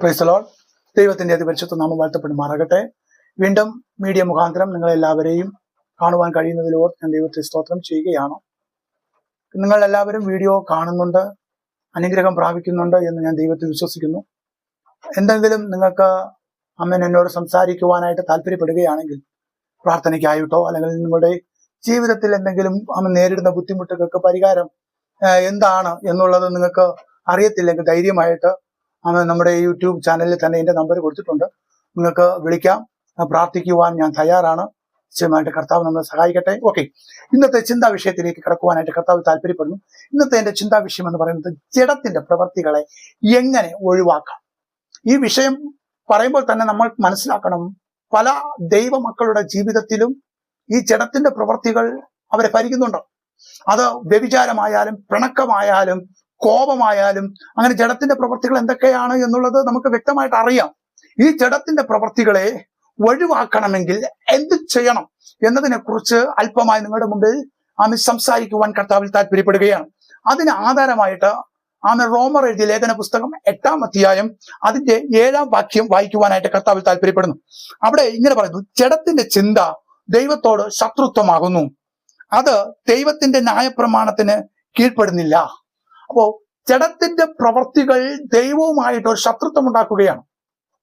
പ്രൈസലോൾ ദൈവത്തിന്റെ അതിപരിശുദ്ധ നാമം വാഴ്ത്തപ്പെടുമാറാകട്ടെ. വീണ്ടും മീഡിയ മുഖാന്തരം നിങ്ങളെല്ലാവരെയും കാണുവാൻ കഴിയുന്നതിലോ ഞാൻ ദൈവത്തെ സ്തോത്രം ചെയ്യുകയാണ്. നിങ്ങൾ എല്ലാവരും വീഡിയോ കാണുന്നുണ്ട് അനുഗ്രഹം പ്രാപിക്കുന്നുണ്ട് എന്ന് ഞാൻ ദൈവത്തിൽ വിശ്വസിക്കുന്നു. എന്തെങ്കിലും നിങ്ങൾക്ക് അമ്മൻ എന്നോട് സംസാരിക്കുവാനായിട്ട് താല്പര്യപ്പെടുകയാണെങ്കിൽ പ്രാർത്ഥനയ്ക്കായിട്ടോ അല്ലെങ്കിൽ നിങ്ങളുടെ ജീവിതത്തിൽ എന്തെങ്കിലും അമ്മ നേരിടുന്ന ബുദ്ധിമുട്ടുകൾക്ക് പരിഹാരം എന്താണ് എന്നുള്ളത് നിങ്ങൾക്ക് അറിയത്തില്ലെങ്കിൽ ധൈര്യമായിട്ട് നമ്മുടെ യൂട്യൂബ് ചാനലിൽ തന്നെ എന്റെ നമ്പർ കൊടുത്തിട്ടുണ്ട്. നിങ്ങൾക്ക് വിളിക്കാം പ്രാർത്ഥിക്കുവാൻ ഞാൻ തയ്യാറാണ്. നിശ്ചയമായിട്ട് കർത്താവ് നമ്മളെ സഹായിക്കട്ടെ. ഓക്കെ ഇന്നത്തെ ചിന്താ വിഷയത്തിലേക്ക് കടക്കുവാനായിട്ട് കർത്താവ് താല്പര്യപ്പെടുന്നു. ഇന്നത്തെ എന്റെ ചിന്താ വിഷയം എന്ന് പറയുന്നത് ജഡത്തിന്റെ പ്രവൃത്തികളെ എങ്ങനെ ഒഴിവാക്കാം? ഈ വിഷയം പറയുമ്പോൾ തന്നെ നമ്മൾ മനസ്സിലാക്കണം പല ദൈവമക്കളുടെ ജീവിതത്തിലും ഈ ജഡത്തിന്റെ പ്രവൃത്തികൾ അവരെ ഭരിക്കുന്നുണ്ട്. അത് വ്യഭിചാരമായാലും പിണക്കമായാലും കോപമായാലും അങ്ങനെ ജഡത്തിന്റെ പ്രവർത്തികൾ എന്തൊക്കെയാണ് എന്നുള്ളത് നമുക്ക് വ്യക്തമായിട്ട് അറിയാം. ഈ ജഡത്തിന്റെ പ്രവർത്തികളെ ഒഴിവാക്കണമെങ്കിൽ എന്ത് ചെയ്യണം എന്നതിനെ കുറിച്ച് അല്പമായി നിങ്ങളുടെ മുമ്പിൽ ആമി സംസാരിക്കുവാൻ കർത്താവിൽ താല്പര്യപ്പെടുകയാണ് അതിന് ആധാരമായിട്ട് ആമ റോമർ എഴുതിയ ലേഖന പുസ്തകം എട്ടാം അധ്യായം അതിന്റെ ഏഴാം വാക്യം വായിക്കുവാനായിട്ട് കർത്താവിൽ താല്പര്യപ്പെടുന്നു അവിടെ ഇങ്ങനെ പറയുന്നു ജഡത്തിന്റെ ചിന്ത ദൈവത്തോട് ശത്രുത്വമാകുന്നു. അത് ദൈവത്തിന്റെ ന്യായപ്രമാണത്തിന് കീഴ്പ്പെടുന്നില്ല. അപ്പോ ജഡത്തിന്റെ പ്രവർത്തികൾ ദൈവവുമായിട്ട് ഒരു ശത്രുത്വം ഉണ്ടാക്കുകയാണ്.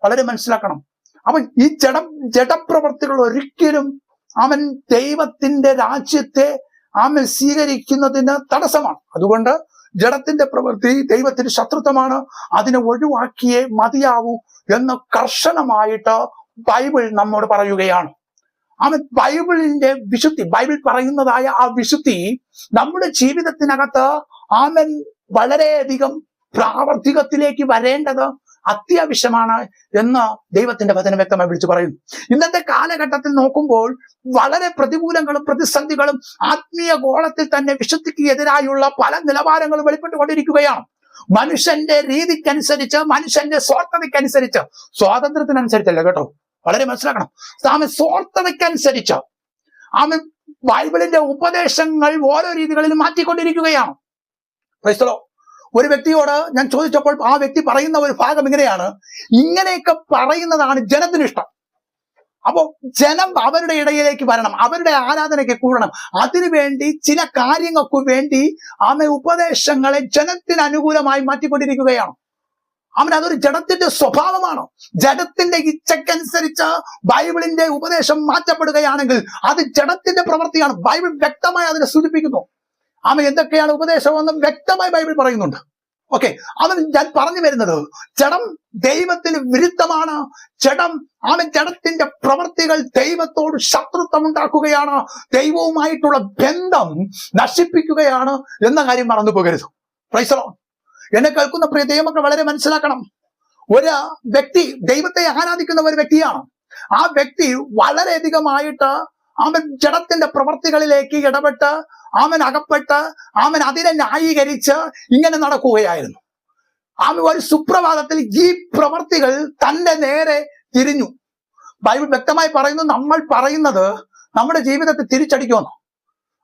വളരെ മനസ്സിലാക്കണം. അപ്പൊ ഈ ജഡം ജഡപ്രവർത്തികൾ ഒരിക്കലും അവൻ ദൈവത്തിന്റെ രാജ്യത്തെ അവൻ സ്വീകരിക്കുന്നതിന് തടസ്സമാണ്. അതുകൊണ്ട് ജഡത്തിന്റെ പ്രവൃത്തി ദൈവത്തിന് ശത്രുത്വമാണ്. അതിനെ ഒഴിവാക്കിയേ മതിയാവൂ എന്ന് കർശനമായിട്ട് ബൈബിൾ നമ്മോട് പറയുകയാണ്. അവൻ ബൈബിളിന്റെ വിശുദ്ധി ബൈബിൾ പറയുന്നതായ ആ വിശുദ്ധി നമ്മുടെ ജീവിതത്തിനകത്ത് ആമൻ വളരെയധികം പ്രാവർത്തികത്തിലേക്ക് വരേണ്ടത് അത്യാവശ്യമാണ് എന്ന് ദൈവത്തിന്റെ വചനം വ്യക്തമായി വിളിച്ചു പറയുന്നു. ഇന്നത്തെ കാലഘട്ടത്തിൽ നോക്കുമ്പോൾ വളരെ പ്രതികൂലങ്ങളും പ്രതിസന്ധികളും ആത്മീയ ഗോളത്തിൽ തന്നെ വിശുദ്ധിക്ക് എതിരായുള്ള പല നിലവാരങ്ങളും വെളിപ്പെട്ടുകൊണ്ടിരിക്കുകയാണ്. മനുഷ്യന്റെ രീതിക്കനുസരിച്ച് മനുഷ്യന്റെ സ്വാർത്ഥതയ്ക്കനുസരിച്ച് സ്വാതന്ത്ര്യത്തിനനുസരിച്ചല്ല കേട്ടോ. വളരെ മനസ്സിലാക്കണം. ആമൻ സ്വാർത്ഥതയ്ക്കനുസരിച്ച് ആമ ബൈബിളിന്റെ ഉപദേശങ്ങൾ ഓരോ രീതികളിലും മാറ്റിക്കൊണ്ടിരിക്കുകയാണ്. ക്രൈസ്തലോ ഒരു വ്യക്തിയോട് ഞാൻ ചോദിച്ചപ്പോൾ ആ വ്യക്തി പറയുന്ന ഒരു ഭാഗം ഇങ്ങനെയാണ്. ഇങ്ങനെയൊക്കെ പറയുന്നതാണ് ജനത്തിന് ഇഷ്ടം. അപ്പോ ജനം അവരുടെ ഇടയിലേക്ക് വരണം അവരുടെ ആരാധനയ്ക്ക് കൂടണം. അതിനുവേണ്ടി ചില കാര്യങ്ങൾക്ക് വേണ്ടി ആമ ഉപദേശങ്ങളെ ജനത്തിന് അനുകൂലമായി മാറ്റിക്കൊണ്ടിരിക്കുകയാണ്. അവൻ അതൊരു ജഡത്തിന്റെ സ്വഭാവമാണ്. ജഡത്തിന്റെ ഇച്ഛക്കനുസരിച്ച് ബൈബിളിന്റെ ഉപദേശം മാറ്റപ്പെടുകയാണെങ്കിൽ അത് ജഡത്തിന്റെ പ്രവൃത്തിയാണ്. ബൈബിൾ വ്യക്തമായി അതിനെ സൂചിപ്പിക്കുന്നു. അവൻ എന്തൊക്കെയാണ് ഉപദേശമെന്നും വ്യക്തമായി ബൈബിൾ പറയുന്നുണ്ട്. ഓക്കെ അവൻ ഞാൻ പറഞ്ഞു വരുന്നത് ചടം ദൈവത്തിന് വിരുദ്ധമാണ്. ചടം അവൻ ജഡത്തിന്റെ പ്രവൃത്തികൾ ദൈവത്തോട് ശത്രുത്വം ഉണ്ടാക്കുകയാണ് ദൈവവുമായിട്ടുള്ള ബന്ധം നശിപ്പിക്കുകയാണ് എന്ന കാര്യം മറന്നു പോകരുത്. പ്രൈസലോ എന്നെ കേൾക്കുന്ന പ്രിയ ദൈവമൊക്കെ വളരെ മനസ്സിലാക്കണം. ഒരു വ്യക്തി ദൈവത്തെ ആരാധിക്കുന്ന ഒരു വ്യക്തിയാണ്. ആ വ്യക്തി വളരെയധികമായിട്ട് അവൻ ജഡത്തിന്റെ പ്രവർത്തികളിലേക്ക് ഇടപെട്ട് അവൻ അകപ്പെട്ട് അവൻ അതിനെ ന്യായീകരിച്ച് ഇങ്ങനെ നടക്കുകയായിരുന്നു. അവൻ ഒരു സുപ്രഭാതത്തിൽ ഈ പ്രവർത്തികൾ തന്റെ നേരെ തിരിഞ്ഞു. ബൈബിൾ വ്യക്തമായി പറയുന്നു നമ്മൾ പറയുന്നത് നമ്മുടെ ജീവിതത്തെ തിരിച്ചടിക്കുമെന്ന്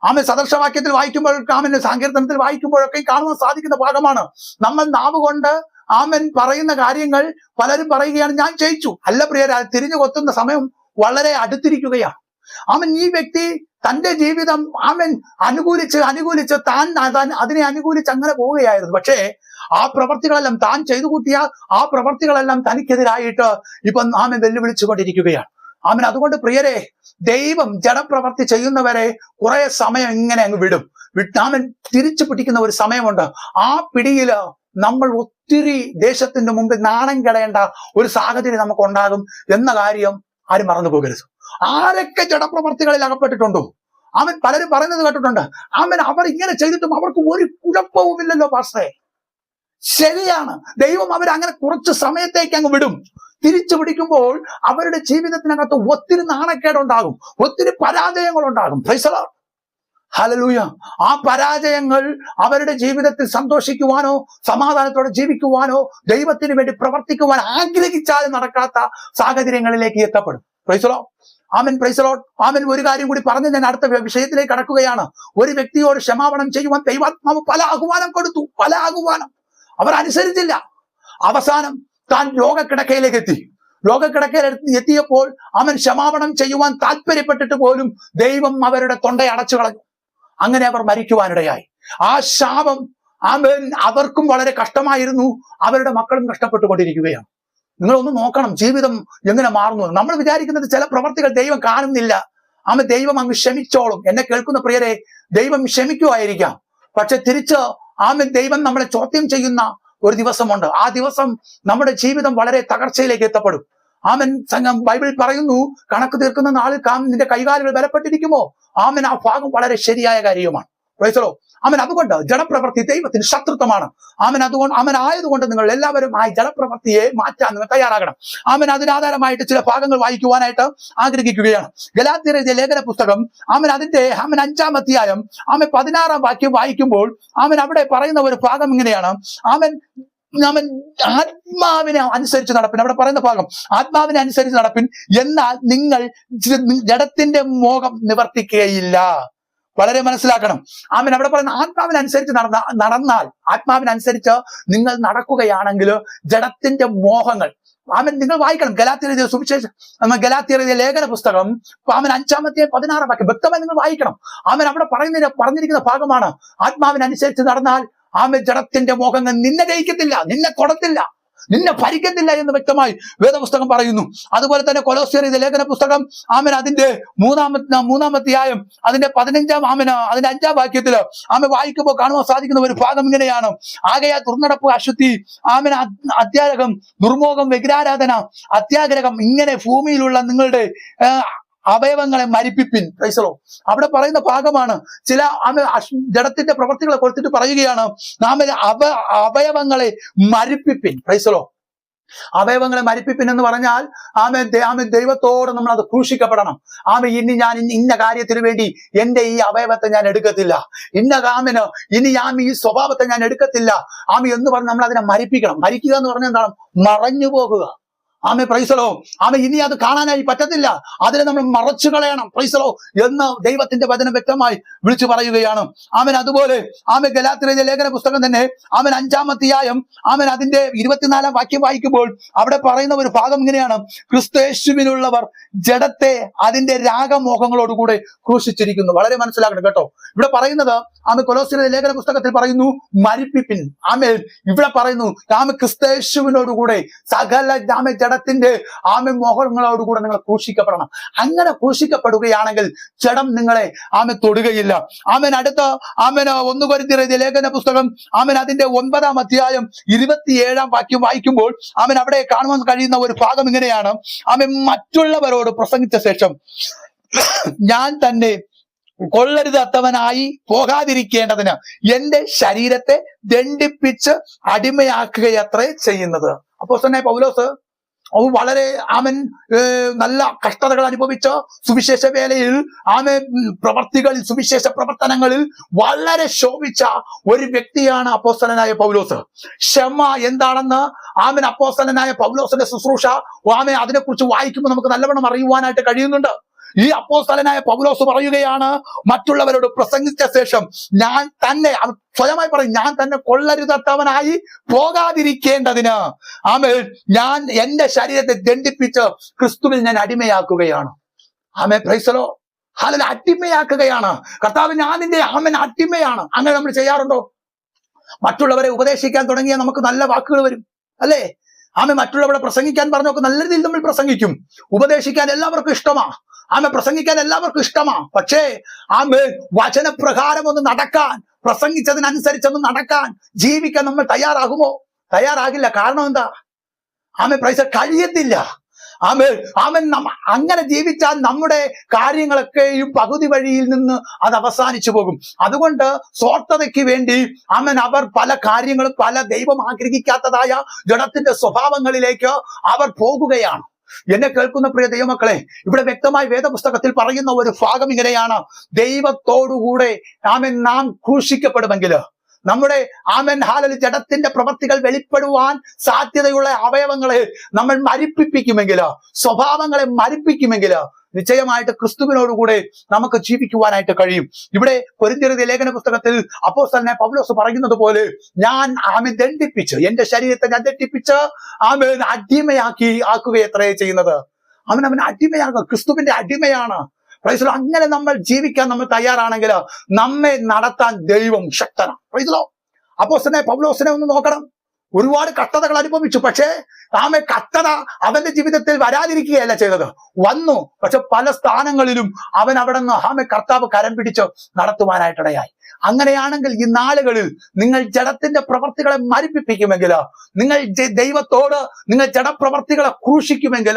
ആമൻ സദർശവാക്യത്തിൽ വായിക്കുമ്പോഴൊക്കെ ആമന് സങ്കീർത്തനത്തിൽ വായിക്കുമ്പോഴൊക്കെ കാണുവാൻ സാധിക്കുന്ന ഭാഗമാണ്. നമ്മൾ നാവ് കൊണ്ട് ആമൻ പറയുന്ന കാര്യങ്ങൾ പലരും പറയുകയാണ് ഞാൻ ജയിച്ചു. അല്ല പ്രിയരാ തിരിഞ്ഞു കൊത്തുന്ന സമയം വളരെ അടുത്തിരിക്കുകയാണ്. ആമൻ ഈ വ്യക്തി തന്റെ ജീവിതം അവൻ അനുകൂലിച്ച് അനുകൂലിച്ച് താൻ താൻ അതിനെ അനുകൂലിച്ച് അങ്ങനെ പോവുകയായിരുന്നു. പക്ഷേ ആ പ്രവർത്തികളെല്ലാം താൻ ചെയ്തു കൂട്ടിയ ആ പ്രവർത്തികളെല്ലാം തനിക്കെതിരായിട്ട് ഇപ്പം ആമൻ വെല്ലുവിളിച്ചുകൊണ്ടിരിക്കുകയാണ് ആമൻ അതുകൊണ്ട് പ്രിയരെ ദൈവം ജഡപ്രവർത്തി ചെയ്യുന്നവരെ കുറെ സമയം ഇങ്ങനെ അങ്ങ് വിടും. വിട്ടാമൻ തിരിച്ചു പിടിക്കുന്ന ഒരു സമയമുണ്ട്. ആ പിടിയിൽ നമ്മൾ ഒത്തിരി ദേശത്തിന്റെ മുമ്പിൽ നാണം കെടേണ്ട ഒരു സാഹചര്യം നമുക്ക് ഉണ്ടാകും എന്ന കാര്യം ആരും മറന്നു പോകരുത്. ആരൊക്കെ ജഡപ്രവർത്തികളിൽ അകപ്പെട്ടിട്ടുണ്ടോ? അവൻ പലരും പറയുന്നത് കേട്ടിട്ടുണ്ട്. അവൻ അവർ ഇങ്ങനെ ചെയ്തിട്ടും അവർക്ക് ഒരു കുഴപ്പവുമില്ലല്ലോ പാസ്റ്റേ ശരിയാണ്. ദൈവം അവർ അങ്ങനെ കുറച്ച് സമയത്തേക്ക് അങ്ങ് വിടും. തിരിച്ചു പിടിക്കുമ്പോൾ അവരുടെ ജീവിതത്തിനകത്ത് ഒത്തിരി നാണക്കേടുണ്ടാകും. ഒത്തിരി പരാജയങ്ങൾ ഉണ്ടാകും ഹലലൂയ ആ പരാജയങ്ങൾ അവരുടെ ജീവിതത്തിൽ സന്തോഷിക്കുവാനോ സമാധാനത്തോടെ ജീവിക്കുവാനോ ദൈവത്തിന് വേണ്ടി പ്രവർത്തിക്കുവാൻ ആഗ്രഹിച്ചാലും നടക്കാത്ത സാഹചര്യങ്ങളിലേക്ക് എത്തപ്പെടും. ആമൻ പ്രൈസലോ ആമൻ ഒരു കാര്യം കൂടി പറഞ്ഞ് ഞാൻ അടുത്ത വിഷയത്തിലേക്ക് കടക്കുകയാണ്. ഒരു വ്യക്തിയോട് ക്ഷമാപണം ചെയ്യുവാൻ ദൈവാത്മാവ് പല ആഹ്വാനം കൊടുത്തു പല ആഹ്വാനം. അവർ അനുസരിച്ചില്ല. അവസാനം താൻ രോഗക്കിടക്കയിലേക്ക് എത്തി രോഗക്കിടക്കയിൽ എത്തിയപ്പോൾ അവൻ ക്ഷമാപണം ചെയ്യുവാൻ താല്പര്യപ്പെട്ടിട്ട് പോലും ദൈവം അവരുടെ തൊണ്ട അടച്ചു കളഞ്ഞു. അങ്ങനെ അവർ മരിക്കുവാനിടയായി. ആ ശാപം അവൻ അവർക്കും വളരെ കഷ്ടമായിരുന്നു. അവരുടെ മക്കളും കഷ്ടപ്പെട്ടുകൊണ്ടിരിക്കുകയാണ്. നിങ്ങളൊന്ന് നോക്കണം ജീവിതം എങ്ങനെ മാറുന്നു നമ്മൾ വിചാരിക്കുന്നത് ചില പ്രവർത്തികൾ ദൈവം കാണുന്നില്ല. ആമ ദൈവം അങ്ങ് ക്ഷമിച്ചോളും. എന്നെ കേൾക്കുന്ന പ്രിയരെ ദൈവം ക്ഷമിക്കുമായിരിക്കാം പക്ഷെ തിരിച്ച് ആമ ദൈവം നമ്മളെ ചോദ്യം ചെയ്യുന്ന ഒരു ദിവസമുണ്ട്. ആ ദിവസം നമ്മുടെ ജീവിതം വളരെ തകർച്ചയിലേക്ക് എത്തപ്പെടും. ആമൻ സംഘം ബൈബിൾ പറയുന്നു കണക്ക് തീർക്കുന്ന നാളിൽ കാം നിന്റെ കൈകാലുകൾ ബലപ്പെട്ടിരിക്കുമോ? ആമൻ ആ ഭാഗം വളരെ ശരിയായ കാര്യവുമാണ്. അവൻ അതുകൊണ്ട് ജഡപ്രവൃത്തി ദൈവത്തിന് ശത്രുത്വമാണ്. അവൻ അതുകൊണ്ട് അവൻ ആയതുകൊണ്ട് നിങ്ങൾ എല്ലാവരും ആ ജഡപ്രവൃത്തിയെ മാറ്റാൻ നിങ്ങൾ തയ്യാറാകണം. അവൻ അതിനാധാരമായിട്ട് ചില ഭാഗങ്ങൾ വായിക്കുവാനായിട്ട് ആഗ്രഹിക്കുകയാണ്. ഗലാത്തിയർ എഴുതിയ ലേഖന പുസ്തകം അവൻ അതിന്റെ അവൻ അഞ്ചാം അധ്യായം അവൻ പതിനാറാം വാക്യം വായിക്കുമ്പോൾ അവൻ അവിടെ പറയുന്ന ഒരു ഭാഗം ഇങ്ങനെയാണ്. അവൻ അവൻ ആത്മാവിനെ അനുസരിച്ച് നടപ്പിൻ. അവിടെ പറയുന്ന ഭാഗം ആത്മാവിനെ അനുസരിച്ച് നടപ്പിൻ. എന്നാൽ നിങ്ങൾ ജഡത്തിന്റെ മോഹം നിവർത്തിക്കുകയില്ല. വളരെ മനസ്സിലാക്കണം. ആമൻ. അവിടെ പറയുന്ന ആത്മാവിനനുസരിച്ച് നടന്ന നടന്നാൽ ആത്മാവിനനുസരിച്ച് നിങ്ങൾ നടക്കുകയാണെങ്കിൽ ജഡത്തിന്റെ മോഹങ്ങൾ. ആമൻ. നിങ്ങൾ വായിക്കണം. ഗലാത്തിയ സുവിശേഷം ഗലാത്തിയ ലേഖന പുസ്തകം ആമൻ അഞ്ചാമത്തെ പതിനാറാം വാക്യം വ്യക്തമായി നിങ്ങൾ വായിക്കണം. ആമൻ. അവിടെ പറയുന്നതിന് പറഞ്ഞിരിക്കുന്ന ഭാഗമാണ് ആത്മാവിനനുസരിച്ച് നടന്നാൽ ആമൻ ജഡത്തിന്റെ മോഹങ്ങൾ നിന്നെ ജയിക്കത്തില്ല നിന്നെ കൊടത്തില്ല. നിന്നെ ഭരിക്കത്തില്ല എന്ന് വ്യക്തമായി വേദപുസ്തകം പറയുന്നു. അതുപോലെ തന്നെ കൊലോസ്യർ ഇത് ലേഖന പുസ്തകം ആമൻ അതിന്റെ മൂന്നാമത്തെ മൂന്നാമത്തെയായും അതിന്റെ പതിനഞ്ചാം ആമന അതിന്റെ അഞ്ചാം വാക്യത്തിൽ ആമ വായിക്കുമ്പോൾ കാണുവാൻ സാധിക്കുന്ന ഒരു ഭാഗം ഇങ്ങനെയാണ്. ആകയാ ദുർനടപ്പ് അശുദ്ധി ആമന അധ്യാരകം ദുർമോഹം വിഗ്രാരാധന അത്യാഗ്രഹം ഇങ്ങനെ ഭൂമിയിലുള്ള നിങ്ങളുടെ ആ, അവയവങ്ങളെ മരിപ്പിപ്പിൻ. ക്രൈസ്തലോ അവിടെ പറയുന്ന ഭാഗമാണ് ചില ജഡത്തിന്റെ പ്രവർത്തികളെ കൊടുത്തിട്ട് പറയുകയാണ്. നാം അവ അവയവങ്ങളെ മരിപ്പിപ്പിൻ. ക്രൈസ്തലോ അവയവങ്ങളെ മരിപ്പിപ്പിൻ എന്ന് പറഞ്ഞാൽ ആമെ ആമെ ദൈവത്തോട് നമ്മൾ അത് ക്രൂശിക്കപ്പെടണം. ആമെ ഇനി ഞാൻ ഇന്ന- കാര്യത്തിന് വേണ്ടി എന്റെ ഈ അവയവത്തെ ഞാൻ എടുക്കത്തില്ല. ഇന്ന കാമിന് ഇനി ഞാൻ ഈ സ്വഭാവത്തെ ഞാൻ എടുക്കത്തില്ല. ആമി എന്ന് പറഞ്ഞ് നമ്മൾ അതിനെ മരിപ്പിക്കണം. മരിക്കുക എന്ന് പറഞ്ഞാൽ എന്താണ്? മറഞ്ഞു പോകുക ആമെ പ്രൈസലോ ആമെ ഇനി അത് കാണാനായി പറ്റത്തില്ല. അതിനെ നമ്മൾ മറച്ചു കളയണം. പ്രൈസലോ എന്ന് ദൈവത്തിന്റെ വചനം വ്യക്തമായി വിളിച്ചു പറയുകയാണ്. ആമൻ അതുപോലെ ആമെ ഗലാത്തിലെ ലേഖന പുസ്തകം തന്നെ ആമൻ അഞ്ചാമധ്യായം ആമൻ അതിന്റെ ഇരുപത്തിനാലാം വാക്യം വായിക്കുമ്പോൾ അവിടെ പറയുന്ന ഒരു ഭാഗം ഇങ്ങനെയാണ്. ക്രിസ്തേശുവിനുള്ളവർ ജഡത്തെ അതിന്റെ രാഗമോഹങ്ങളോടുകൂടെ ക്രൂശിച്ചിരിക്കുന്നു. വളരെ മനസ്സിലാക്കണം കേട്ടോ. ഇവിടെ പറയുന്നത് ആമെ കൊലോസിലെ ലേഖന പുസ്തകത്തിൽ പറയുന്നു മരിപ്പിപ്പിൻ. ആമേ ഇവിടെ പറയുന്നു ആമെ ക്രിസ്തേശുവിനോടുകൂടെ സകല ആമെ ജഡത്തിന്റെ ആമെ മോഹങ്ങളോടുകൂടെ നിങ്ങൾ ക്രൂശിക്കപ്പെടണം. അങ്ങനെ ക്രൂശിക്കപ്പെടുകയാണെങ്കിൽ ജഡം നിങ്ങളെ ആമെ തൊടുകയില്ല. ആമൻ അടുത്ത ആമൻ ഒന്ന് കൊരിന്തിയ ലേഖന പുസ്തകം ആമൻ അതിന്റെ ഒൻപതാം അധ്യായം ഇരുപത്തിയേഴാം വാക്യം വായിക്കുമ്പോൾ ആമൻ അവിടെ കാണുവാൻ കഴിയുന്ന ഒരു ഭാഗം ഇങ്ങനെയാണ്. ആമൻ മറ്റുള്ളവരോട് പ്രസംഗിച്ച ശേഷം ഞാൻ തന്നെ കൊള്ളരുതാത്തവനായി പോകാതിരിക്കേണ്ടതിന് എന്റെ ശരീരത്തെ ദണ്ഡിപ്പിച്ച് അടിമയാക്കുകയത്രേ ചെയ്യുന്നത്. അപ്പോ തന്നെ പൗലോസ് വളരെ ആമൻ നല്ല കഷ്ടതകൾ അനുഭവിച്ച സുവിശേഷ വേലയിൽ ആമെ പ്രവർത്തികളിൽ സുവിശേഷ പ്രവർത്തനങ്ങളിൽ വളരെ ശോഭിച്ച ഒരു വ്യക്തിയാണ് അപ്പോസ്തലനായ പൗലോസ്. ക്ഷമ എന്താണെന്ന് ആമൻ അപ്പോസ്തലനായ പൗലോസിന്റെ ശുശ്രൂഷ ആമെ അതിനെക്കുറിച്ച് വായിക്കുമ്പോൾ നമുക്ക് നല്ലവണ്ണം അറിയുവാനായിട്ട് കഴിയുന്നുണ്ട്. ഈ അപ്പോസ്തലനായ പൗലോസ് പറയുകയാണ് മറ്റുള്ളവരോട് പ്രസംഗിച്ച ശേഷം ഞാൻ തന്നെ സ്വയമായി പറയും ഞാൻ തന്നെ കൊള്ളരുതത്തവനായി പോകാതിരിക്കേണ്ടതിന്. ആമേൽ ഞാൻ എന്റെ ശരീരത്തെ ദണ്ഡിപ്പിച്ച് ക്രിസ്തുവിൽ ഞാൻ അടിമയാക്കുകയാണ്. ആമേ പ്രൈസലോ അതിൽ അടിമയാക്കുകയാണ്. കർത്താവ് ഞാൻ നിന്റെ ആമൻ അടിമയാണ്. അങ്ങനെ നമ്മൾ ചെയ്യാറുണ്ടോ? മറ്റുള്ളവരെ ഉപദേശിക്കാൻ തുടങ്ങിയാൽ നമുക്ക് നല്ല വാക്കുകൾ വരും. അല്ലേ? ആമ മറ്റുള്ളവരെ പ്രസംഗിക്കാൻ പറഞ്ഞൊക്കെ നല്ല രീതിയിൽ നമ്മൾ പ്രസംഗിക്കും. ഉപദേശിക്കാൻ എല്ലാവർക്കും ഇഷ്ടമാ. ആമെ പ്രസംഗിക്കാൻ എല്ലാവർക്കും ഇഷ്ടമാ. പക്ഷേ ആമെ വചനപ്രകാരം ഒന്ന് നടക്കാൻ പ്രസംഗിച്ചതിനനുസരിച്ചൊന്ന് നടക്കാൻ ജീവിക്കാൻ നമ്മൾ തയ്യാറാകുമോ? തയ്യാറാകില്ല. കാരണം എന്താ? ആമെ പ്രൈസ കഴിയത്തില്ല. ആമേ ആമൻ അങ്ങനെ ജീവിച്ചാൽ നമ്മുടെ കാര്യങ്ങളൊക്കെയും പകുതി വഴിയിൽ നിന്ന് അത് അവസാനിച്ചു പോകും. അതുകൊണ്ട് സ്വാർത്ഥതയ്ക്ക് വേണ്ടി ആമൻ അവർ പല കാര്യങ്ങളും പല ദൈവം ആഗ്രഹിക്കാത്തതായ ജഡത്തിന്റെ സ്വഭാവങ്ങളിലേക്ക് അവർ പോകുകയാണ്. എന്നെ കേൾക്കുന്ന പ്രിയ ദൈവമക്കളെ ഇവിടെ വ്യക്തമായി വേദപുസ്തകത്തിൽ പറയുന്ന ഒരു ഭാഗം ഇങ്ങനെയാണ്. ദൈവത്തോടുകൂടെ ആമൻ നാം ക്രൂശിക്കപ്പെടുമെങ്കിൽ നമ്മുടെ ആമൻ ഹാലൽ ജഡത്തിന്റെ പ്രവൃത്തികൾ വെളിപ്പെടുവാൻ സാധ്യതയുള്ള അവയവങ്ങളെ നമ്മൾ മരിപ്പിപ്പിക്കുമെങ്കിൽ സ്വഭാവങ്ങളെ മരിപ്പിക്കുമെങ്കിൽ നിശ്ചയമായിട്ട് ക്രിസ്തുവിനോടുകൂടെ നമുക്ക് ജീവിക്കുവാനായിട്ട് കഴിയും. ഇവിടെ പൊരിന്തിരുതിയ ലേഖന പുസ്തകത്തിൽ അപ്പോസ്തലനെ പൗലോസ് പറയുന്നത് പോലെ ഞാൻ ആമെ ദണ്ഡിപ്പിച്ച് എന്റെ ശരീരത്തെ ഞാൻ ദണ്ഡിപ്പിച്ച് ആമെ അടിമയാക്കി ആക്കുകയത്രേ ചെയ്യുന്നത്. അവൻ അവൻ അടിമയാകും ക്രിസ്തുവിന്റെ അടിമയാണ്. പ്രൈസലോ അങ്ങനെ നമ്മൾ ജീവിക്കാൻ നമ്മൾ തയ്യാറാണെങ്കിൽ നമ്മെ നടത്താൻ ദൈവം ശക്തനാണ്. പ്രൈസലോ അപ്പോസ്തലനെ പൗലോസിനെ ഒന്ന് നോക്കണം. ഒരുപാട് കഷ്ടതകൾ അനുഭവിച്ചു. പക്ഷേ ആമെ കഷ്ടത അവന്റെ ജീവിതത്തിൽ വരാതിരിക്കുകയല്ല ചെയ്തത്. വന്നു. പക്ഷെ പല സ്ഥാനങ്ങളിലും അവൻ അവിടെ നിന്ന് ആമെ കർത്താവ് കരം പിടിച്ച് നടത്തുവാനായിട്ടിടയായി. അങ്ങനെയാണെങ്കിൽ ഈ നാളുകളിൽ നിങ്ങൾ ജഡത്തിന്റെ പ്രവർത്തികളെ മരിപ്പിപ്പിക്കുമെങ്കിൽ നിങ്ങൾ ദൈവത്തോട് നിങ്ങൾ ജഡപ്രവർത്തികളെ ക്രൂശിക്കുമെങ്കിൽ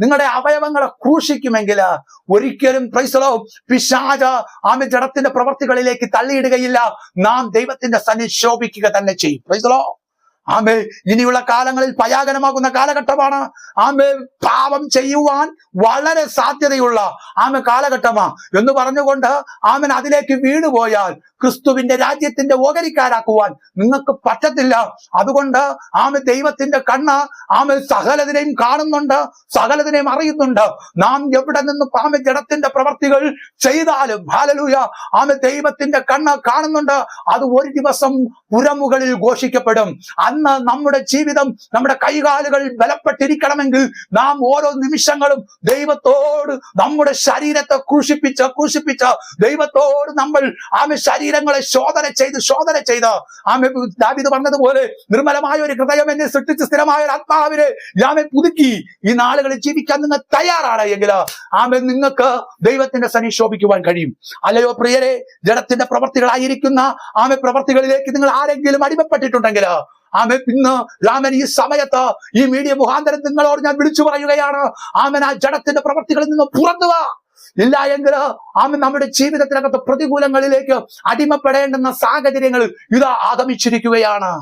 നിങ്ങളുടെ അവയവങ്ങളെ ക്രൂശിക്കുമെങ്കിൽ ഒരിക്കലും ക്രൈസ്തലോ പിശാച ആമെ ജഡത്തിന്റെ പ്രവർത്തികളിലേക്ക് തള്ളിയിടുകയില്ല. നാം ദൈവത്തിന്റെ സന്നിശോഭിക്കുക തന്നെ ചെയ്യും. പ്രൈസലോ ആമേ ഇനിയുള്ള കാലങ്ങളിൽ പയാകനമാകുന്ന കാലഘട്ടമാണ്. ആമേ പാപം ചെയ്യുവാൻ വളരെ സാധ്യതയുള്ള ആമ കാലഘട്ടമാ. എന്ന് പറഞ്ഞുകൊണ്ട് ആമൻ അതിലേക്ക് വീണുപോയാൽ ക്രിസ്തുവിന്റെ രാജ്യത്തിന്റെ ഓഹരിക്കാരാക്കുവാൻ നിങ്ങൾക്ക് പറ്റത്തില്ല. അതുകൊണ്ട് ആമ ദൈവത്തിന്റെ കണ്ണ് ആമ സകലതിനെയും കാണുന്നുണ്ട് സകലതിനെയും അറിയുന്നുണ്ട്. നാം എവിടെ നിന്ന് ആമ ജഡത്തിന്റെ പ്രവർത്തികൾ ചെയ്താലും ഹാലലൂയ ആമ ദൈവത്തിന്റെ കണ്ണ് കാണുന്നുണ്ട്. അത് ഒരു ദിവസം പുരമുകളിൽ ഘോഷിക്കപ്പെടും. അന്ന് നമ്മുടെ ജീവിതം നമ്മുടെ കൈകാലുകൾ ബലപ്പെട്ടിരിക്കണമെങ്കിൽ നാം ഓരോ നിമിഷങ്ങളും ദൈവത്തോട് നമ്മുടെ ശരീരത്തെ ക്രൂശിപ്പിച്ച് ക്രൂശിപ്പിച്ച് ദൈവത്തോട് നമ്മൾ ആമെ ശരീരങ്ങളെ ശോധന ചെയ്ത് ശോധന ചെയ്ത്. ആമെ ദാവിദ് പറഞ്ഞതുപോലെ നിർമ്മലമായ ഒരു ഹൃദയം എന്നെ സൃഷ്ടിച്ച് സ്ഥിരമായ ഒരു ആത്മാവിനെ ആമെ പുതുക്കി. ഈ നാളുകളിൽ ജീവിക്കാൻ നിങ്ങൾ തയ്യാറാണ് എങ്കിൽ ആമെ നിങ്ങൾക്ക് ദൈവത്തിന്റെ സനി ശോഭിക്കുവാൻ കഴിയും. അല്ലയോ പ്രിയരെ ജഡത്തിന്റെ പ്രവർത്തികളായിരിക്കുന്ന ആമെ പ്രവർത്തികളിലേക്ക് നിങ്ങൾ ആരെങ്കിലും അടിമപ്പെട്ടിട്ടുണ്ടെങ്കിൽ ആമെ ഇന്ന് രാമൻ ഈ സമയത്ത് ഈ മീഡിയ മുഖാന്തരം നിങ്ങളോട് ഞാൻ വിളിച്ചു പറയുകയാണ്. ആമൻ ആ ജഡത്തിന്റെ പ്രവർത്തികളിൽ നിന്ന് പുറത്തു ഇല്ല എങ്കിൽ ആമൻ നമ്മുടെ ജീവിതത്തിനകത്ത് പ്രതികൂലങ്ങളിലേക്ക് അടിമപ്പെടേണ്ടുന്ന സാഹചര്യങ്ങൾ ഇതാ ആഗമിച്ചിരിക്കുകയാണ്.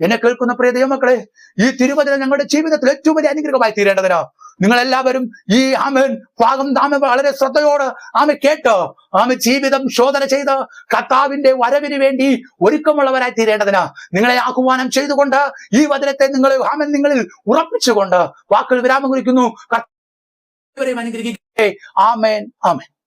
എന്നെ കേൾക്കുന്ന പ്രിയ ദൈവമക്കളെ ഈ തിരുവചനം ഞങ്ങളുടെ ജീവിതത്തിൽ ഏറ്റവും വലിയ അനുഗ്രഹമായി തീരേണ്ടതിന് നിങ്ങൾ എല്ലാവരും ഈ ആമൻ ഭാഗം ആമ വളരെ ശ്രദ്ധയോട് ആമ കേട്ട് ആമ ജീവിതം ശോധന ചെയ്ത് കർത്താവിന്റെ വരവിന് വേണ്ടി ഒരുക്കമുള്ളവരായി തീരേണ്ടതിന് നിങ്ങളെ ആഹ്വാനം ചെയ്തുകൊണ്ട് ഈ വചനത്തെ നിങ്ങൾ ആമൻ നിങ്ങളിൽ ഉറപ്പിച്ചുകൊണ്ട് വാക്കുകൾ വിരാമം കുറിക്കുന്നു. അനുഗ്രഹിക്കട്ടെ. ആമേൻ ആമേൻ.